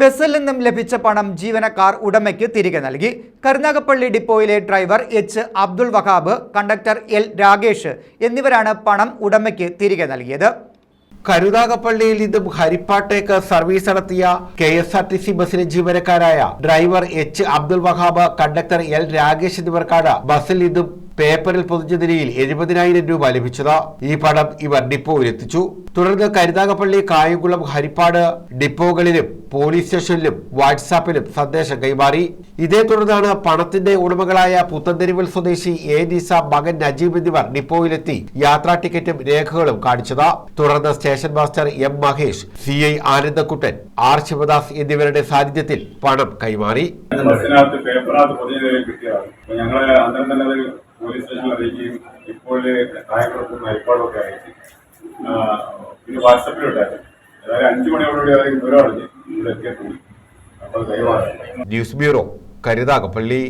ബസ്സിൽ നിന്നും ലഭിച്ച പണം ജീവനക്കാർ ഉടമയ്ക്ക് തിരികെ നൽകി. Karunagappally ഡിപ്പോയിലെ driver H. Abdul Wahab conductor L. Rakesh എന്നിവരാണ് പണം ഉടമയ്ക്ക് തിരികെ നൽകിയത്. കരുനാഗപ്പള്ളിയിൽ നിന്നും ഹരിപ്പാട്ടേക്ക് സർവീസ് നടത്തിയ K S R T C ബസ്സിലെ ജീവനക്കാരായ driver H. Abdul Wahab conductor L. Rakesh എന്നിവർക്കാണ് ബസ്സിൽ നിന്നും പേപ്പറിൽ പൊതിഞ്ഞ നിലയിൽ എഴുപതിനായിരം രൂപ ലഭിച്ചത്. ഈ പണം ഇവർ ഡിപ്പോയിൽ എത്തിച്ചു. തുടർന്ന് കരുനാഗപ്പള്ളി കായംകുളം ഹരിപ്പാട് ഡിപ്പോകളിലും പോലീസ് സ്റ്റേഷനിലും വാട്സാപ്പിലും സന്ദേശം കൈമാറി. ഇതേ തുടർന്നാണ് പണത്തിന്റെ ഉടമകളായ പുത്തൻതെരുവിൽ സ്വദേശി എ നിസ മകൻ നജീബ് എന്നിവർ ഡിപ്പോയിലെത്തി. യാത്രാ ടിക്കറ്റും രേഖകളും കാണിച്ചത്. തുടർന്ന് station master M Mahesh C I Anandakuttan R Sivadas എന്നിവരുടെ സാന്നിധ്യത്തിൽ പണം കൈമാറി. ബസ്സിനകത്ത് പേപ്പറിനകത്ത് തന്നെ പോലീസ് സ്റ്റേഷനിൽ അറിയിക്കുകയും ഇപ്പോൾ കായംകുളത്തും ഹരിപ്പാടൊക്കെ അയച്ചു ആ, പിന്നെ വാട്സപ്പിലുണ്ടായിരുന്നു അതായത് അഞ്ചു മണിയോടുകൂടി അവർ അറിഞ്ഞ് ഇവിടെ എത്തിയെത്തും അപ്പോൾ ദയവാണ് ന്യൂസ് ബ്യൂറോ കരുനാഗപ്പള്ളി